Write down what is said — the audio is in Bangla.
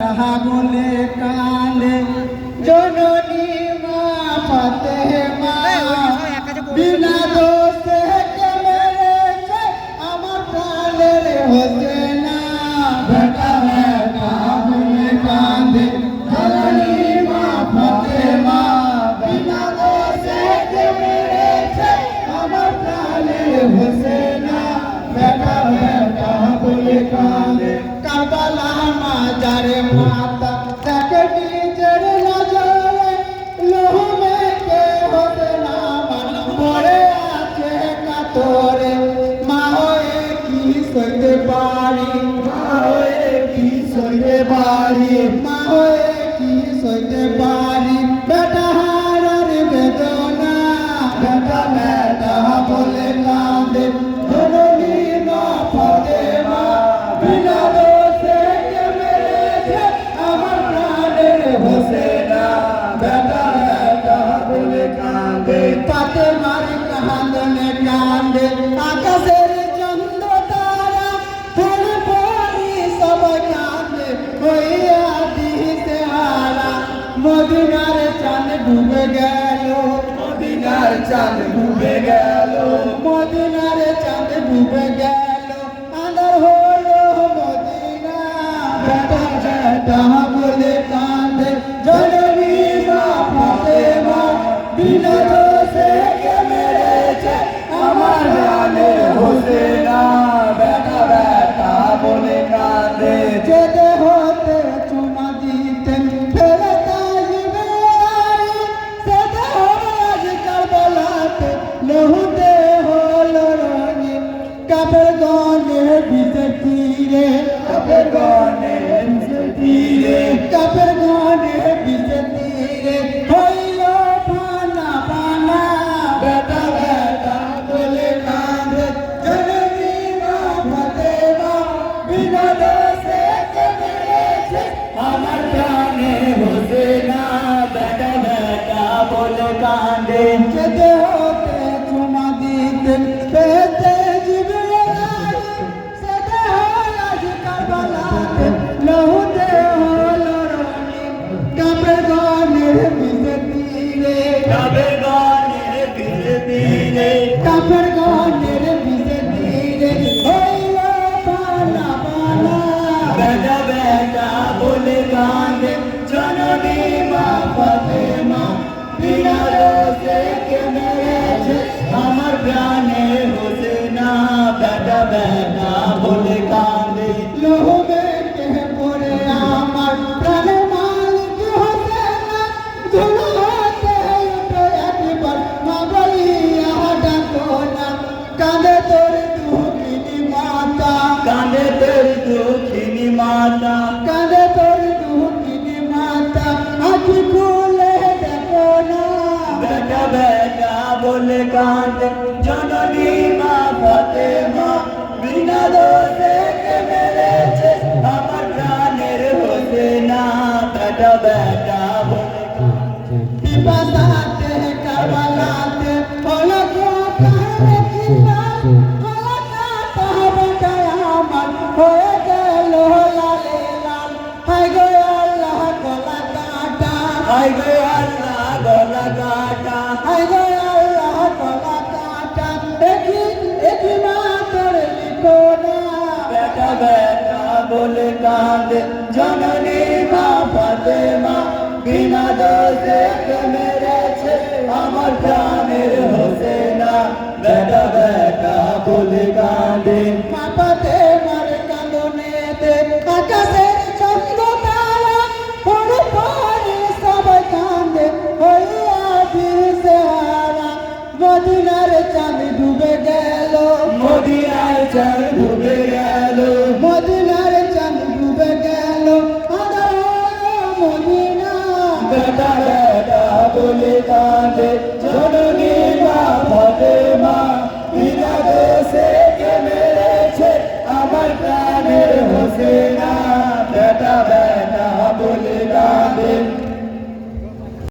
তাহা বলে কালে কারবালা মাজারে মাতা তাকে নিজের নজরে মেকে হতে না পড়ে আছে কাতরে, মা হয়ে কি মা হয়ে কি সইতে পারি? মা হয়ে হইয়া দিতে হারা মদিনার চাঁদ ডুবে গেল। মদিনার চাঁদ ডুবে গেল। মদিনার চাঁদ ডুবে গেল। আন্ধার হলো মদিনা। বেটা বেটা কাপের গনে বেটা বেটা বলে কাঁদে জননী মা বলে জননী মা ফাতেমা, বিনা দোষে মেরেছে? আমার প্রাণের হোসেনা বেটা বেটা বলে। বাসাতে কারবালাতে হলো কানে কিনা হলো তাহবে আমার হয়ে গেল লালে লাল। হাই গো আল্লাহ, গলা কাটা। হাই গো বলে জননী মা ফাতেমা বিনা দোষে মেরেছে আমার প্রাণের হোসেনা। বেটা বেটা বলে কাঁদে মাপাতে মার কাঁদনে দে চন্দ্র তারা পড় পড়ে সবাই কান্দে হইয়া দিশে হারা মদিনার চাঁদ ডুবে গেল। মদিনার চাঁদ ডুবে গেল। মদিনার da da da da